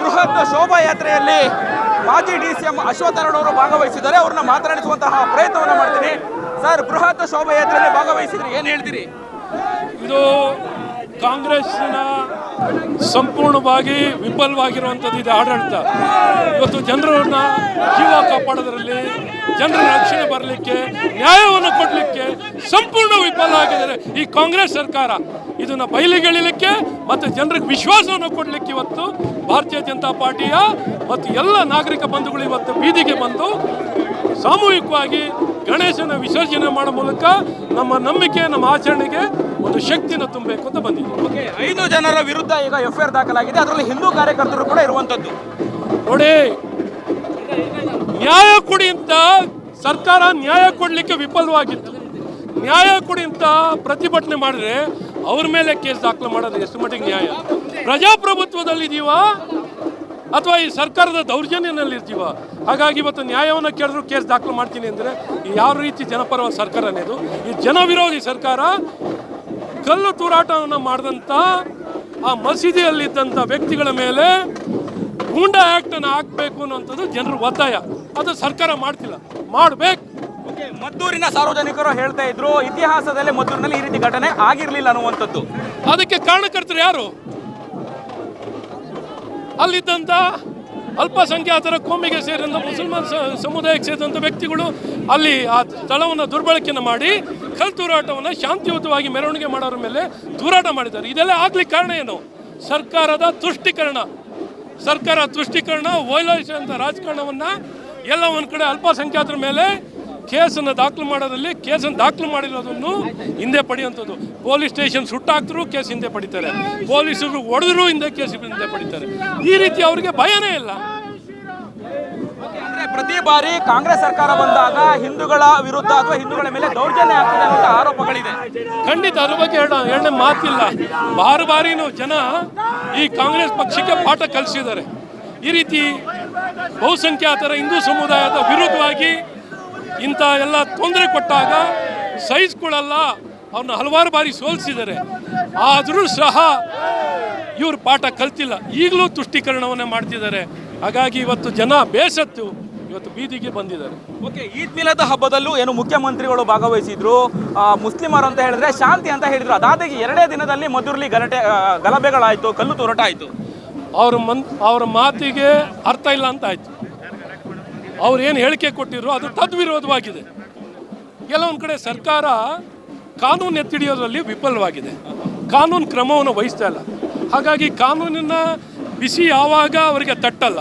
ಬೃಹತ್ ಶೋಭಾಯಾತ್ರೆಯಲ್ಲಿ ಮಾಜಿ D C M ಅಶ್ವತ್ಥರಣ್ಣವರು ಭಾಗವಹಿಸಿದ್ದಾರೆ. ಅವ್ರನ್ನ ಮಾತನಾಡಿಸುವಂತಹ ಪ್ರಯತ್ನವನ್ನು ಮಾಡ್ತೀನಿ. ಸರ್, ಬೃಹತ್ ಶೋಭಾಯಾತ್ರೆಯಲ್ಲಿ ಭಾಗವಹಿಸಿದ್ರೆ ಏನ್ ಹೇಳ್ತೀರಿ? ಇದು ಕಾಂಗ್ರೆಸ್ನ ಸಂಪೂರ್ಣವಾಗಿ ವಿಫಲವಾಗಿರುವಂಥದ್ದು ಇದೆ ಆಡಳಿತ. ಇವತ್ತು ಜನರನ್ನ ಜೀವ ಕಾಪಾಡೋದ್ರಲ್ಲಿ ಜನರ ರಕ್ಷಣೆ ಬರಲಿಕ್ಕೆ ಕೊಡಲಿಕ್ಕೆ ಸಂಪೂರ್ಣ ವಿಫಲ ಆಗಿದ್ದಾರೆ. ಈ ಕಾಂಗ್ರೆಸ್ ಸರ್ಕಾರ ಇದನ್ನು ಬಯಲಿಗೆಳಿಲಿಕ್ಕೆ ಮತ್ತು ಜನರಿಗೆ ವಿಶ್ವಾಸವನ್ನು ಕೊಡಲಿಕ್ಕೆ ಇವತ್ತು ಭಾರತೀಯ ಜನತಾ ಪಾರ್ಟಿಯ ಮತ್ತು ಎಲ್ಲ ನಾಗರಿಕ ಬಂಧುಗಳು ಇವತ್ತು ಬೀದಿಗೆ ಬಂದು ಸಾಮೂಹಿಕವಾಗಿ ಗಣೇಶನ ವಿಸರ್ಜನೆ ಮಾಡೋ ಮೂಲಕ ನಮ್ಮ ನಂಬಿಕೆ ನಮ್ಮ ಆಚರಣೆಗೆ ಒಂದು ಶಕ್ತಿಯನ್ನು ತುಂಬಬೇಕು ಅಂತ ಬಂದಿದೆ ಐದು ಜನರ ವಿರುದ್ಧ ಈಗ ಎಫ್ ಐ ಆರ್ ದಾಖಲಾಗಿದೆ. ಅದರಲ್ಲಿ ಹಿಂದೂ ಕಾರ್ಯಕರ್ತರು ಕೂಡ ಇರುವಂತದ್ದು. ನೋಡಿ ನ್ಯಾಯ ಕೊಡಿ ಅಂತ ಸರ್ಕಾರ ನ್ಯಾಯ ಕೊಡಲಿಕ್ಕೆ ವಿಫಲವಾಗಿತ್ತು. ನ್ಯಾಯ ಕೊಡಿ ಅಂತ ಪ್ರತಿಭಟನೆ ಮಾಡಿದ್ರೆ ಅವ್ರ ಮೇಲೆ ಕೇಸ್ ದಾಖಲು ಮಾಡೋದು ಎಷ್ಟು ಮಟ್ಟಿಗೆ ನ್ಯಾಯ? ಪ್ರಜಾಪ್ರಭುತ್ವದಲ್ಲಿ ಇದೀವ? ಅಥವಾ ಈ ಸರ್ಕಾರದ ದೌರ್ಜನ್ಯನಲ್ಲಿ ಇರ್ತೀವ ಹಾಗಾಗಿ ಇವತ್ತು ನ್ಯಾಯವನ್ನು ಕೇಳಿದ್ರು ಕೇಸ್ ದಾಖಲು ಮಾಡ್ತೀನಿ ಅಂದರೆ ಯಾವ ರೀತಿ ಜನಪರ ಸರ್ಕಾರ ಅನ್ನೋದು ಈ ಜನವಿರೋಧಿ ಸರ್ಕಾರ ಕಲ್ಲು ತೂರಾಟವನ್ನು ಮಾಡಿದಂಥ ಆ ಮಸೀದಿಯಲ್ಲಿದ್ದಂಥ ವ್ಯಕ್ತಿಗಳ ಮೇಲೆ ಗೂಂಡಾ ಆ್ಯಕ್ಟನ್ನು ಹಾಕಬೇಕು ಅನ್ನೋಂಥದ್ದು ಜನರ ಒತ್ತಾಯ. ಅದು ಸರ್ಕಾರ ಮಾಡ್ತಿಲ್ಲ. ಮಾಡಬೇಕು. ಮದ್ದೂರಿನ ಸಾರ್ವಜನಿಕರು ಹೇಳ್ತಾ ಇದ್ರು, ಇತಿಹಾಸದಲ್ಲಿ ಮದ್ದೂರಿನಲ್ಲಿ ಈ ರೀತಿ ಘಟನೆ ಆಗಿರಲಿಲ್ಲ ಅನ್ನುವಂಥದ್ದು. ಅದಕ್ಕೆ ಕಾರಣಕರ್ತರು ಯಾರು? ಅಲ್ಲಿದ್ದಂಥ ಅಲ್ಪಸಂಖ್ಯಾತರ ಕೋಮಿಗೆ ಸೇರಿದಂಥ ಮುಸಲ್ಮಾನ್ ಸಮುದಾಯಕ್ಕೆ ಸೇರಿದಂಥ ವ್ಯಕ್ತಿಗಳು ಅಲ್ಲಿ ಆ ಸ್ಥಳವನ್ನು ದುರ್ಬಳಕೆಯನ್ನು ಮಾಡಿ ಕಲ್ ತೂರಾಟವನ್ನು ಶಾಂತಿಯುತವಾಗಿ ಮೆರವಣಿಗೆ ಮಾಡೋರ ಮೇಲೆ ತೂರಾಟ ಮಾಡಿದ್ದಾರೆ. ಇದೆಲ್ಲ ಆಗ್ಲಿಕ್ಕೆ ಕಾರಣ ಏನು? ಸರ್ಕಾರದ ತುಷ್ಟೀಕರಣ. ಸರ್ಕಾರ ತುಷ್ಟೀಕರಣ ವೈಲೇಷನ್ ರಾಜಕಾರಣವನ್ನು ಎಲ್ಲ ಒಂದು ಕಡೆ ಅಲ್ಪಸಂಖ್ಯಾತರ ಮೇಲೆ ಕೇಸನ್ನು ದಾಖಲು ಮಾಡೋದ್ರಲ್ಲಿ ಕೇಸನ್ನು ದಾಖಲು ಮಾಡಿರೋದನ್ನು ಹಿಂದೆ ಪಡೆಯುವಂಥದ್ದು. ಪೊಲೀಸ್ ಸ್ಟೇಷನ್ ಸುಟ್ಟಾಕ್ತರೂ ಕೇಸ್ ಹಿಂದೆ ಪಡಿತಾರೆ. ಪೊಲೀಸರು ಹೊಡೆದ್ರೂ ಹಿಂದೆ ಕೇಸ್ ಹಿಂದೆ ಪಡಿತಾರೆ. ಈ ರೀತಿ ಅವರಿಗೆ ಭಯನೇ ಇಲ್ಲ. ಪ್ರತಿ ಬಾರಿ ಕಾಂಗ್ರೆಸ್ ಸರ್ಕಾರ ಬಂದಾಗ ಹಿಂದೂಗಳ ವಿರುದ್ಧ ಅಥವಾ ಹಿಂದೂಗಳ ಮೇಲೆ ದೌರ್ಜನ್ಯ ಆಗ್ತದೆ ಅಂತ ಆರೋಪಗಳಿದೆ. ಖಂಡಿತ ಅದ್ರ ಬಗ್ಗೆ ಎರಡನೇ ಮಾತಿಲ್ಲ. ಬಾರು ಬಾರಿನೂ ಜನ ಈ ಕಾಂಗ್ರೆಸ್ ಪಕ್ಷಕ್ಕೆ ಪಾಠ ಕಲಿಸಿದ್ದಾರೆ. ಈ ರೀತಿ ಬಹುಸಂಖ್ಯಾತರ ಹಿಂದೂ ಸಮುದಾಯದ ವಿರುದ್ಧವಾಗಿ ಇಂಥ ಎಲ್ಲ ತೊಂದರೆ ಕೊಟ್ಟಾಗ ಸಹಿಸ್ಕೊಳ್ಳಲ್ಲ ಅವ್ರನ್ನ ಹಲವಾರು ಬಾರಿ ಸೋಲಿಸಿದ್ದಾರೆ. ಆದರೂ ಸಹ ಇವರು ಪಾಠ ಕಲ್ತಿಲ್ಲ. ಈಗಲೂ ತುಷ್ಟೀಕರಣವನ್ನೇ ಮಾಡ್ತಿದ್ದಾರೆ. ಹಾಗಾಗಿ ಇವತ್ತು ಜನ ಬೇಸತ್ತು ಇವತ್ತು ಬೀದಿಗೆ ಬಂದಿದ್ದಾರೆ. ಓಕೆ ಈದ್ ಮಿಲಾದ್ ಹಬ್ಬದಲ್ಲೂ ಏನು ಮುಖ್ಯಮಂತ್ರಿಗಳು ಭಾಗವಹಿಸಿದ್ರು. ಮುಸ್ಲಿಮರು ಅಂತ ಹೇಳಿದ್ರೆ ಶಾಂತಿ ಅಂತ ಹೇಳಿದ್ರು. ಅದಾದಾಗಿ ಎರಡೇ ದಿನದಲ್ಲಿ ಮಧುರ್ಲಿ ಗಲಟೆ ಗಲಭೆಗಳಾಯಿತು ಗಲಭೆಗಳಾಯ್ತು ಕಲ್ಲು ತೂರಾಟ ಆಯ್ತು. ಅವ್ರ ಮನ್ ಅವ್ರ ಮಾತಿಗೆ ಅರ್ಥ ಇಲ್ಲ ಅಂತ ಆಯ್ತು. ಅವ್ರು ಏನು ಹೇಳಿಕೆ ಕೊಟ್ಟಿದ್ರು ಅದು ತದ್ವಿರೋಧವಾಗಿದೆ. ಕೆಲವೊಂದು ಕಡೆ ಸರ್ಕಾರ ಕಾನೂನು ಎತ್ತಿಡಿಯೋದ್ರಲ್ಲಿ ವಿಫಲವಾಗಿದೆ. ಕಾನೂನು ಕ್ರಮವನ್ನು ವಹಿಸ್ತಾ ಇಲ್ಲ. ಹಾಗಾಗಿ ಕಾನೂನಿನ ಬಿಸಿ ಯಾವಾಗ ಅವರಿಗೆ ತಟ್ಟಲ್ಲ,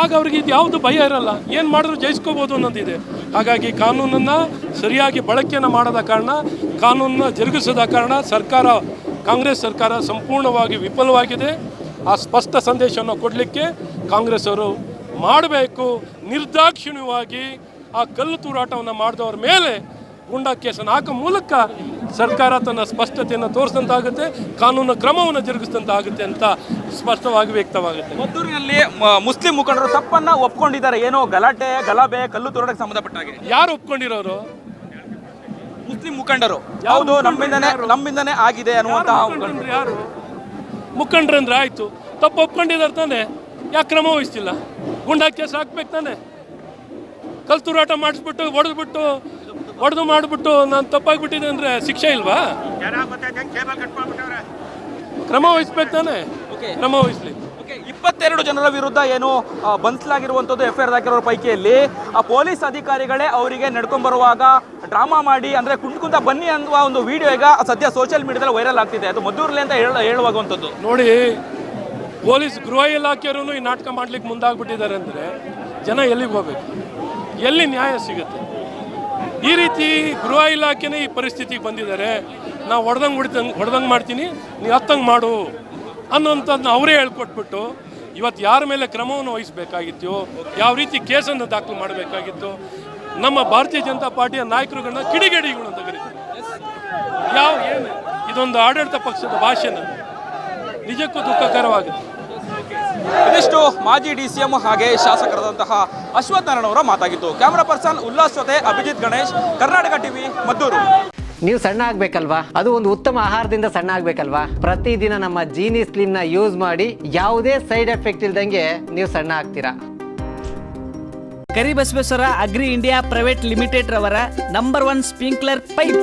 ಆಗ ಅವ್ರಿಗೆ ಇದು ಯಾವುದು ಭಯ ಇರಲ್ಲ. ಏನು ಮಾಡಿದ್ರು ಜಯಿಸ್ಕೋಬೋದು ಅನ್ನೋದಿದೆ. ಹಾಗಾಗಿ ಕಾನೂನನ್ನು ಸರಿಯಾಗಿ ಬಳಕೆಯನ್ನು ಮಾಡದ ಕಾರಣ, ಕಾನೂನನ್ನ ಜರುಗಿಸದ ಕಾರಣ ಸರ್ಕಾರ, ಕಾಂಗ್ರೆಸ್ ಸರ್ಕಾರ ಸಂಪೂರ್ಣವಾಗಿ ವಿಫಲವಾಗಿದೆ. ಆ ಸ್ಪಷ್ಟ ಸಂದೇಶವನ್ನು ಕೊಡಲಿಕ್ಕೆ ಕಾಂಗ್ರೆಸ್ ಅವರು ಮಾಡಬೇಕು. ನಿರ್ದಾಕ್ಷಿಣ್ಯವಾಗಿ ಆ ಕಲ್ಲು ತೂರಾಟವನ್ನು ಮಾಡಿದವ್ರ ಮೇಲೆ ಗುಂಡಾ ಕೇಸನ್ನು ಹಾಕೋ ಮೂಲಕ ಸರ್ಕಾರ ತನ್ನ ಸ್ಪಷ್ಟತೆಯನ್ನು ತೋರಿಸಿದಂತಾಗುತ್ತೆ ಕಾನೂನು ಕ್ರಮವನ್ನು ಜರುಗಿಸಿದಂತಾಗುತ್ತೆ ಅಂತ ಸ್ಪಷ್ಟವಾಗಿ ವ್ಯಕ್ತವಾಗುತ್ತೆ. ಮದ್ದೂರಿನಲ್ಲಿ ಮುಸ್ಲಿಂ ಮುಖಂಡರು ತಪ್ಪನ್ನು ಒಪ್ಕೊಂಡಿದ್ದಾರೆ. ಏನೋ ಗಲಾಟೆ ಗಲಾಬೆ ಕಲ್ಲು ತೂರಾಟಕ್ಕೆ ಸಂಬಂಧಪಟ್ಟ ಹಾಗೆ ಯಾರು ಒಪ್ಕೊಂಡಿರೋರು? ಮುಸ್ಲಿಂ ಮುಖಂಡರು. ಯಾವುದು ನಮ್ಮಿಂದನೇ ನಮ್ಮಿಂದನೇ ಆಗಿದೆ ಅನ್ನುವಂತಹ ಯಾರು ಮುಖಂಡ್ರಂದ್ರೆ ಆಯಿತು. ತಪ್ಪು ಒಪ್ಕೊಂಡಿದ್ದಾರೆ ತಾನೆ? ಯಾಕೆ ಕ್ರಮ ವಹಿಸ್ತಿಲ್ಲ ಗುಂಡಾ ಕೇಸ್ ಹಾಕ್ಬೇಕು ತಾನೆ. ಕಲ್ ತೂರಾಟ ಮಾಡಿಸ್ಬಿಟ್ಟು ಹೊಡೆದ್ಬಿಟ್ಟು ಹೊಡೆದು ಮಾಡಿಬಿಟ್ಟು ನಾನು ತಪ್ಪಾಗಿಬಿಟ್ಟಿದೆ ಅಂದರೆ ಶಿಕ್ಷೆ ಇಲ್ವಾ? ಕ್ರಮ ವಹಿಸ್ಬೇಕು ತಾನೆ. ಕ್ರಮ ವಹಿಸ್ಲಿ. ಓಕೆ, ಇಪ್ಪತ್ತೆರಡು ಜನರ ವಿರುದ್ಧ ಏನು ಬಂಧಿಸಲಾಗಿರುವಂಥದ್ದು ಎಫ್ ಐ ಆರ್ ಹಾಕಿರೋ ಪೈಕಿಯಲ್ಲಿ. ಆ ಪೊಲೀಸ್ ಅಧಿಕಾರಿಗಳೇ ಅವರಿಗೆ ನಡ್ಕೊಂಡ್ ಬರುವಾಗ ಡ್ರಾಮಾ ಮಾಡಿ ಅಂದ್ರೆ ಕುಂಟ ಕುಂತ ಬನ್ನಿ ಅನ್ನುವ ಒಂದು ವಿಡಿಯೋ ಈಗ ಸದ್ಯ ಸೋಷಿಯಲ್ ಮೀಡಿಯಾದಲ್ಲಿ ವೈರಲ್ ಆಗ್ತಿದೆ. ಅದು ಮದ್ದೂರ್ಲಿ ಅಂತ ಹೇಳ ಹೇಳುವಾಗುವಂಥದ್ದು. ನೋಡಿ ಪೊಲೀಸ್ ಗೃಹ ಇಲಾಖೆಯವರು ಈ ನಾಟಕ ಮಾಡ್ಲಿಕ್ಕೆ ಮುಂದಾಗ್ಬಿಟ್ಟಿದ್ದಾರೆ ಅಂದರೆ ಜನ ಎಲ್ಲಿಗೆ ಹೋಗ್ಬೇಕು? ಎಲ್ಲಿ ನ್ಯಾಯ ಸಿಗುತ್ತೆ? ಈ ರೀತಿ ಗೃಹ ಇಲಾಖೆನೇ ಈ ಪರಿಸ್ಥಿತಿಗೆ ಬಂದಿದ್ದಾರೆ. ನಾವು ಹೊಡೆದಂಗೆ ಹೊಡಿದಂಗೆ ಹೊಡೆದಂಗೆ ಮಾಡ್ತೀನಿ, ನೀ ಹತ್ತಂಗೆ ಮಾಡು ಅನ್ನೋಂಥದ್ದನ್ನ ಅವರೇ ಹೇಳ್ಕೊಟ್ಬಿಟ್ಟು ಇವತ್ತು ಯಾರ ಮೇಲೆ ಕ್ರಮವನ್ನು ವಹಿಸಬೇಕಾಗಿತ್ತು, ಯಾವ ರೀತಿ ಕೇಸನ್ನು ದಾಖಲು ಮಾಡಬೇಕಾಗಿತ್ತು, ನಮ್ಮ ಭಾರತೀಯ ಜನತಾ ಪಾರ್ಟಿಯ ನಾಯಕರುಗಳನ್ನ ಕಿಡಿಗೇಡಿಗಳು ಅಂತ ಕರೀತಾರೆ. ಯಾವ, ಏನು? ಇದೊಂದು ಆಡಳಿತ ಪಕ್ಷದ ಭಾಷೆನ ನಿಜಕ್ಕೂ ದುಃಖಕರವಾಗುತ್ತೆ ಇದಿಷ್ಟು ಮಾಜಿ ಡಿ ಸಿ ಎಂ ಹಾಗೆ ಶಾಸಕರಾದಂತಹ ಅಶ್ವಥ್ ನಾರಾಯಣ ಅವರ ಮಾತಾಗಿತ್ತು. ಕ್ಯಾಮರಾ ಪರ್ಸನ್ ಉಲ್ಲಾಸ್ ಜೊತೆ ಅಭಿಜಿತ್ ಗಣೇಶ್ ಕರ್ನಾಟಕ ಟಿವಿ ಮದ್ದೂರು. ನೀವು ಸಣ್ಣ ಆಗ್ಬೇಕಲ್ವಾ? ಅದು ಒಂದು ಉತ್ತಮ ಆಹಾರದಿಂದ ಸಣ್ಣ ಆಗ್ಬೇಕಲ್ವಾ? ಪ್ರತಿದಿನ ನಮ್ಮ ಜೀನಿ ಸ್ಲಿಮ್ನ ಯೂಸ್ ಮಾಡಿ ಯಾವುದೇ ಸೈಡ್ ಎಫೆಕ್ಟ್ ಇಲ್ದಂಗೆ ನೀವು ಸಣ್ಣ ಆಗ್ತೀರಾ? Karibasaveshwara agri India private limited ರವರ ನಂಬರ್ ಒನ್ ಸ್ಪ್ರಿಂಕ್ಲರ್ ಪೈಪ್.